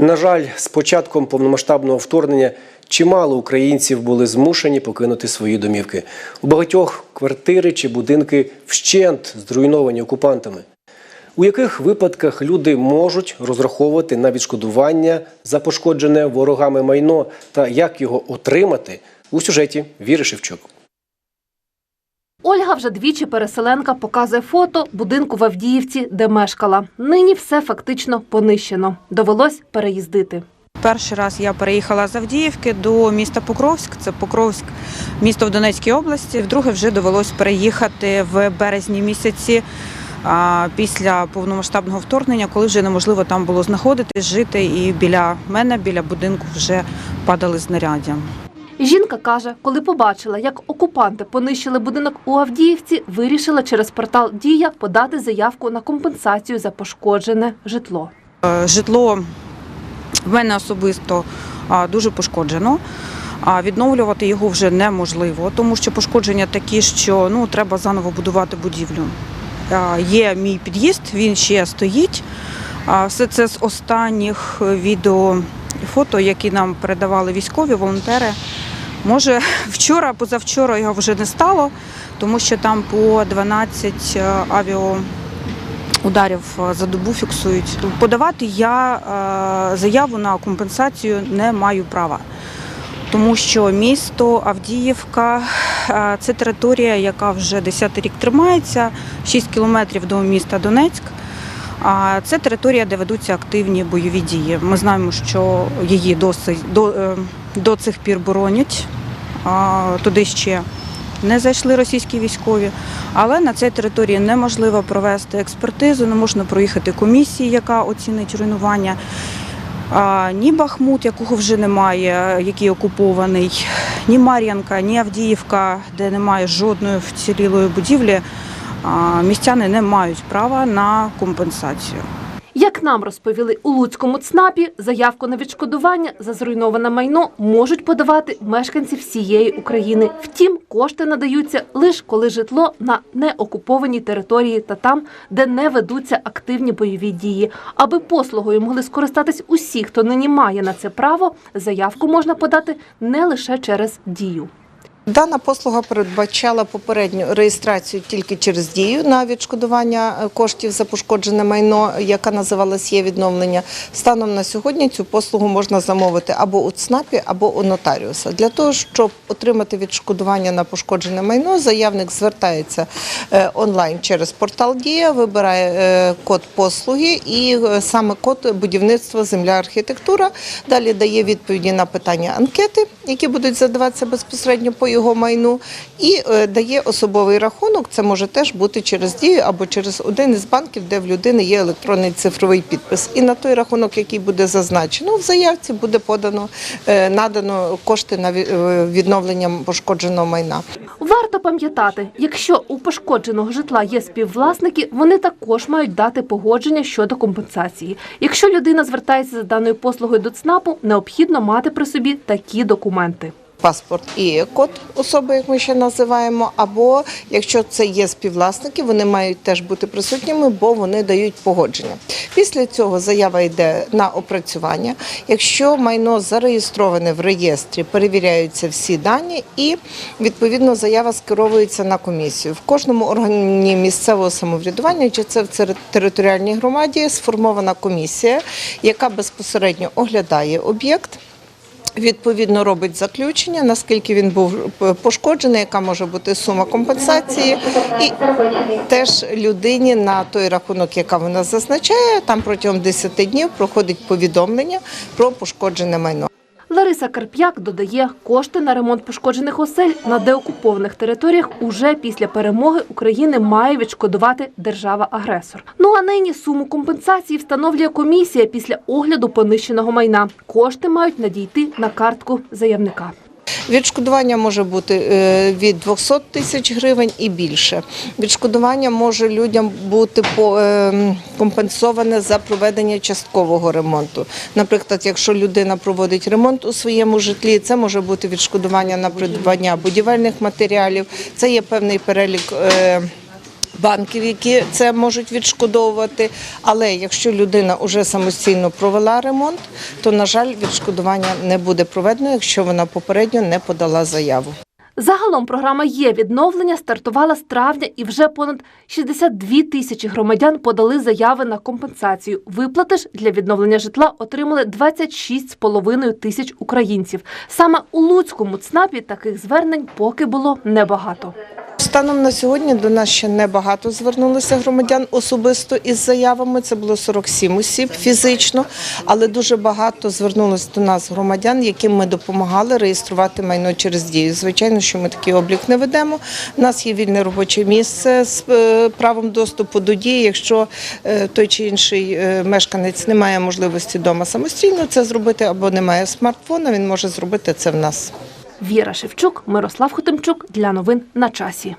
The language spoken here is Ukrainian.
На жаль, з початком повномасштабного вторгнення чимало українців були змушені покинути свої домівки. У багатьох квартири чи будинки вщент зруйновані окупантами. У яких випадках люди можуть розраховувати на відшкодування за пошкоджене ворогами майно та як його отримати у сюжеті Віри Шевчук. Ольга вже двічі переселенка показує фото будинку в Авдіївці, де мешкала. Нині все фактично понищено. Довелось переїздити. Перший раз я переїхала з Авдіївки до міста Покровськ. Це Покровськ, місто в Донецькій області. Вдруге вже довелось переїхати в березні місяці після повномасштабного вторгнення, коли вже неможливо там було знаходитись, жити. І біля мене, біля будинку, вже падали знаряддя. Жінка каже, коли побачила, як окупанти понищили будинок у Авдіївці, вирішила через портал Дія подати заявку на компенсацію за пошкоджене житло. Е, Житло в мене особисто дуже пошкоджено. Відновлювати його вже неможливо, тому що пошкодження такі, що ну треба заново будувати будівлю. Є мій під'їзд, він ще стоїть. Все це з останніх відео і фото, які нам передавали військові волонтери. Може, вчора, позавчора його вже не стало, тому що там по 12 авіо ударів е, за добу фіксують. Подавати я е, заяву на компенсацію не маю права, тому що місто Авдіївка е, це територія, яка вже 10 рік тримається, 6 кілометрів до міста Донецьк. А це територія, де ведуться активні бойові дії. Ми знаємо, що її досить до, е, до цих пір боронять. Туди ще не зайшли російські військові, але на цій території неможливо провести експертизу, не можна проїхати комісії, яка оцінить руйнування. Ні Бахмут, якого вже немає, який окупований, ні Мар'янка, ні Авдіївка, де немає жодної вцілілої будівлі, містяни не мають права на компенсацію. Як нам розповіли у Луцькому ЦНАПі, заявку на відшкодування за зруйноване майно можуть подавати мешканці всієї України. Втім, кошти надаються лише коли житло на неокупованій території та там, де не ведуться активні бойові дії. Аби послугою могли скористатись усі, хто нині має на це право, заявку можна подати не лише через дію. Дана послуга передбачала попередню реєстрацію тільки через дію на відшкодування е, коштів за пошкоджене майно, яка називалась є відновлення. Станом на сьогодні цю послугу можна замовити або у ЦНАПі, або у нотаріуса. Для того, щоб отримати відшкодування на пошкоджене майно, заявник звертається е, онлайн через портал Дія, вибирає е, код послуги і саме код будівництва земля архітектура. Далі дає відповіді на питання анкети, які будуть задаватися безпосередньо по його майну, і е, дає особовий рахунок. Це може теж бути через дію або через один із банків, де в людини є електронний цифровий підпис. І на той рахунок, який буде зазначено в заявці, буде подано е, надано кошти на е, відновлення пошкодженого майна. Варто пам'ятати, якщо у пошкодженого житла є співвласники, вони також мають дати погодження щодо компенсації. Якщо людина звертається за даною послугою до ЦНАПу, необхідно мати при собі такі документи. Паспорт і код особи, як ми ще називаємо, або якщо це є співвласники, вони мають теж бути присутніми, бо вони дають погодження. Після цього заява йде на опрацювання. Якщо майно зареєстроване в реєстрі, перевіряються всі дані, і відповідно заява скеровується на комісію. В кожному органі місцевого самоврядування, чи це в територіальній громаді, сформована комісія, яка безпосередньо оглядає об'єкт. Відповідно робить заключення, наскільки він був пошкоджений, яка може бути сума компенсації, і теж людині на той рахунок, яка вона зазначає, там протягом 10 днів проходить повідомлення про пошкоджене майно. Лариса Карп'як додає, кошти на ремонт пошкоджених осель на деокупованих територіях уже після перемоги України має відшкодувати держава-агресор. Ну а нині суму компенсації встановлює комісія після огляду понищеного майна. Кошти мають надійти на картку заявника. Відшкодування може бути е, від 200 тисяч гривень і більше. Відшкодування може людям бути е, компенсоване за проведення часткового ремонту. Наприклад, якщо людина проводить ремонт у своєму житлі, це може бути відшкодування на придбання будівельних матеріалів. Це є певний перелік. Банків, які це можуть відшкодовувати. Але якщо людина вже самостійно провела ремонт, то на жаль, відшкодування не буде проведено, якщо вона попередньо не подала заяву. Загалом програма є відновлення стартувала з травня і вже понад 62 тисячі громадян подали заяви на компенсацію. Виплати ж для відновлення житла отримали 26,5 тисяч українців. Саме у Луцькому ЦНАПі таких звернень поки було небагато. Станом на сьогодні до нас ще небагато звернулося громадян особисто із заявами. Це було 47 осіб фізично, але дуже багато звернулося до нас громадян, яким ми допомагали реєструвати майно через дію. Звичайно, що ми такий облік не ведемо. У нас є вільне робоче місце з е, правом доступу до дії. Якщо е, той чи інший е, мешканець не має можливості вдома самостійно це зробити або не має смартфона, він може зробити це в нас. Віра Шевчук, Мирослав Хотимчук для новин на часі.